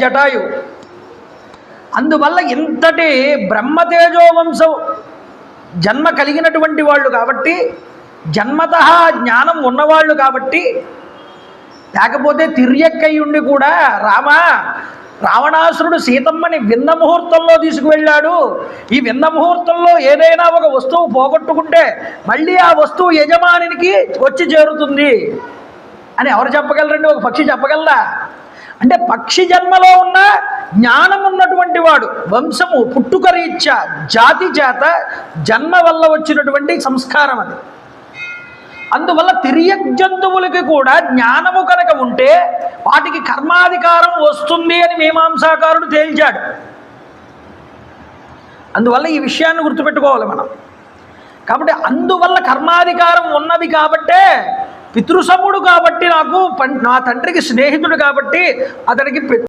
జటాయు. అందువల్ల ఇంతటి బ్రహ్మతేజోవంశం జన్మ కలిగినటువంటి వాళ్ళు కాబట్టి జన్మత జ్ఞానం ఉన్నవాళ్ళు కాబట్టి లేకపోతే తిర్యక్కై ఉండి కూడా రామా రావణాసురుడు సీతమ్మని వింద ముహూర్తంలో తీసుకువెళ్ళాడు. ఈ వింద ముహూర్తంలో ఏదైనా ఒక వస్తువు పోగొట్టుకుంటే మళ్ళీ ఆ వస్తువు యజమానికి వచ్చి చేరుతుంది. అని ఎవరు చెప్పగలరండి? ఒక పక్షి చెప్పగలరా అంటే పక్షి జన్మలో ఉన్న జ్ఞానం ఉన్నటువంటి వాడు వంశము పుట్టుకరీత్యా జాతి చేత జన్మ వల్ల వచ్చినటువంటి సంస్కారం అది. అందువల్ల తిరియక్ జంతువులకి కూడా జ్ఞానము కనుక ఉంటే వాటికి కర్మాధికారం వస్తుంది అని మీమాంసాకారుడు తేల్చాడు. అందువల్ల ఈ విషయాన్ని గుర్తుపెట్టుకోవాలి మనం. కాబట్టి అందువల్ల కర్మాధికారం ఉన్నది కాబట్టే పితృసముడు కాబట్టి నాకు నా తండ్రికి స్నేహితుడు కాబట్టి అతనికి